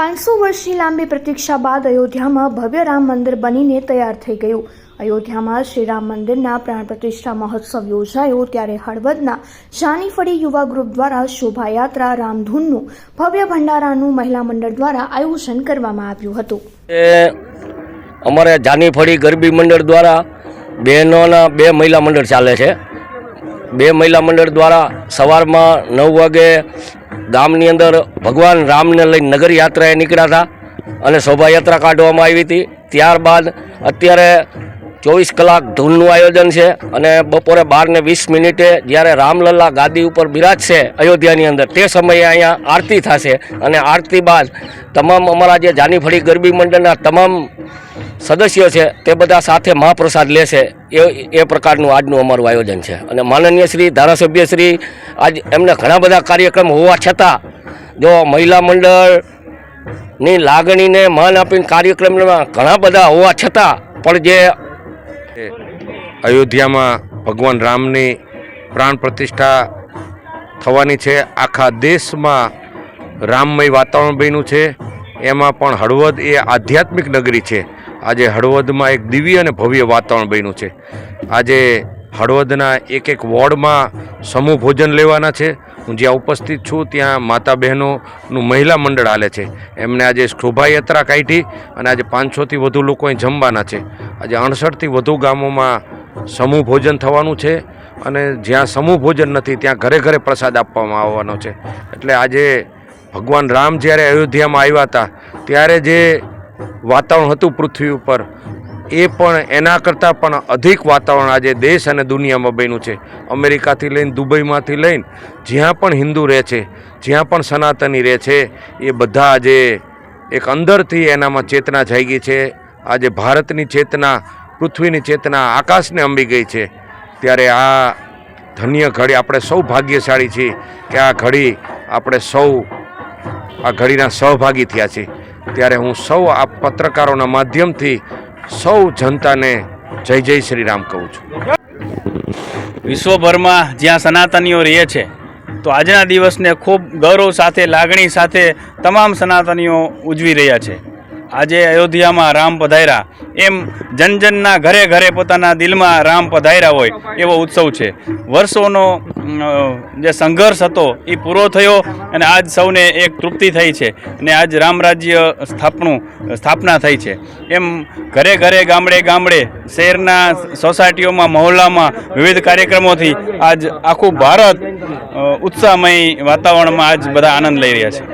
પાંચસો વર્ષની લાંબી પ્રતીક્ષા બાદ અયોધ્યામાં ભવ્ય રામ મંદિર બનીને તૈયાર થઈ ગયું. અયોધ્યામાં શ્રી રામ મંદિરના પ્રાણ પ્રતિષ્ઠા મહોત્સવ યોજાયો ત્યારે હળવદના જાનીફળી યુવા ગ્રુપ દ્વારા શોભાયાત્રા રામધૂનનું ભવ્ય ભંડારાનું મહિલા મંડળ દ્વારા આયોજન કરવામાં આવ્યું હતું. અમારે જાનીફળી ગરબી મંડળ દ્વારા બહેનોના બે મહિલા મંડળ ચાલે છે. બે મહિલા મંડળ દ્વારા સવારમાં નવ વાગે ગામની અંદર ભગવાન રામને લઈને નગર યાત્રાએ નીકળ્યા હતા અને શોભાયાત્રા કાઢવામાં આવી હતી. ત્યારબાદ અત્યારે ચોવીસ કલાક ધૂનનું આયોજન છે અને બપોરે બાર ને વીસ મિનિટે જ્યારે રામલલ્લા ગાદી ઉપર બિરાજશે અયોધ્યાની અંદર, તે સમયે અહીંયા આરતી થશે. અને આરતી બાદ તમામ અમારા જે જાનીફળી ગરબી મંડળના તમામ સદસ્યો છે, તે બધા સાથે મહાપ્રસાદ લેશે. એ એ પ્રકારનું આજનું અમારું આયોજન છે. અને માનનીય શ્રી, ધારાસભ્ય શ્રી, આજ એમને ઘણા બધા કાર્યક્રમ હોવા છતાં, જો મહિલા મંડળની લાગણીને માન આપીને કાર્યક્રમમાં ઘણા બધા હોવા છતાં, પણ જે અયોધ્યામાં ભગવાન રામની પ્રાણ પ્રતિષ્ઠા થવાની છે, આખા દેશમાં રામમય વાતાવરણ બન્યું છે, એમાં પણ હળવદ એ આધ્યાત્મિક નગરી છે. આજે હળવદમાં એક દિવ્ય અને ભવ્ય વાતાવરણ બન્યું છે. આજે હળવદના એક એક વોર્ડમાં સમૂહ ભોજન લેવાના છે. હું જ્યાં ઉપસ્થિત છું, ત્યાં માતા બહેનોનું મહિલા મંડળ હાલે છે. એમને આજે શોભાયાત્રા કાઢી અને આજે પાંચસોથી વધુ લોકો અહીં જમવાના છે. આજે અડસઠથી વધુ ગામોમાં સમૂહ ભોજન થવાનું છે અને જ્યાં સમૂહ ભોજન નથી, ત્યાં ઘરે ઘરે પ્રસાદ આપવામાં આવવાનો છે. એટલે આજે ભગવાન રામ જ્યારે અયોધ્યામાં આવ્યા હતા, ત્યારે જે વાતાવરણ હતું પૃથ્વી ઉપર. એ પણ એના કરતાં પણ અધિક વાતાવરણ આજે દેશ અને દુનિયામાં બન્યું છે. અમેરિકાથી લઈને દુબઈમાંથી લઈને જ્યાં પણ હિન્દુ રહે છે, જ્યાં પણ સનાતની રહે છે, એ બધા આજે એક અંદરથી એનામાં ચેતના જાગી છે. આજે ભારતની ચેતના, પૃથ્વીની ચેતના આકાશને અંબી ગઈ છે. ત્યારે આ ધન્ય ઘડી આપણે સૌ ભાગ્યશાળી છીએ કે આ ઘડી આપણે સૌ, આ ઘડીના સહભાગી થયા છીએ. ત્યારે હું સૌ આ પત્રકારોના માધ્યમથી સૌ જનતાને જય જય શ્રી રામ કહું છું. વિશ્વભરમાં જ્યાં સનાતનીઓ રહે છે, તો આજના દિવસને ખૂબ ગૌરવ સાથે, લાગણી સાથે તમામ સનાતનીઓ ઉજવી રહ્યા છે. આજે અયોધ્યામાં રામ પધાર્યા. એમ જનજનના ઘરે ઘરે પોતાના દિલમાં રામ પધાર્યા હોય એવો ઉત્સવ છે. વર્ષોનો જે સંઘર્ષ હતો એ પૂરો થયો અને આજ સૌને એક તૃપ્તિ થઈ છે અને આજ રામ રાજ્ય સ્થાપનું સ્થાપના થઈ છે. એમ ઘરે ઘરે ગામડે ગામડે શહેરના સોસાયટીઓમાં, મહોલ્લામાં વિવિધ કાર્યક્રમોથી આજ આખું ભારત ઉત્સાહમય વાતાવરણમાં આજ બધા આનંદ લઈ રહ્યા છે.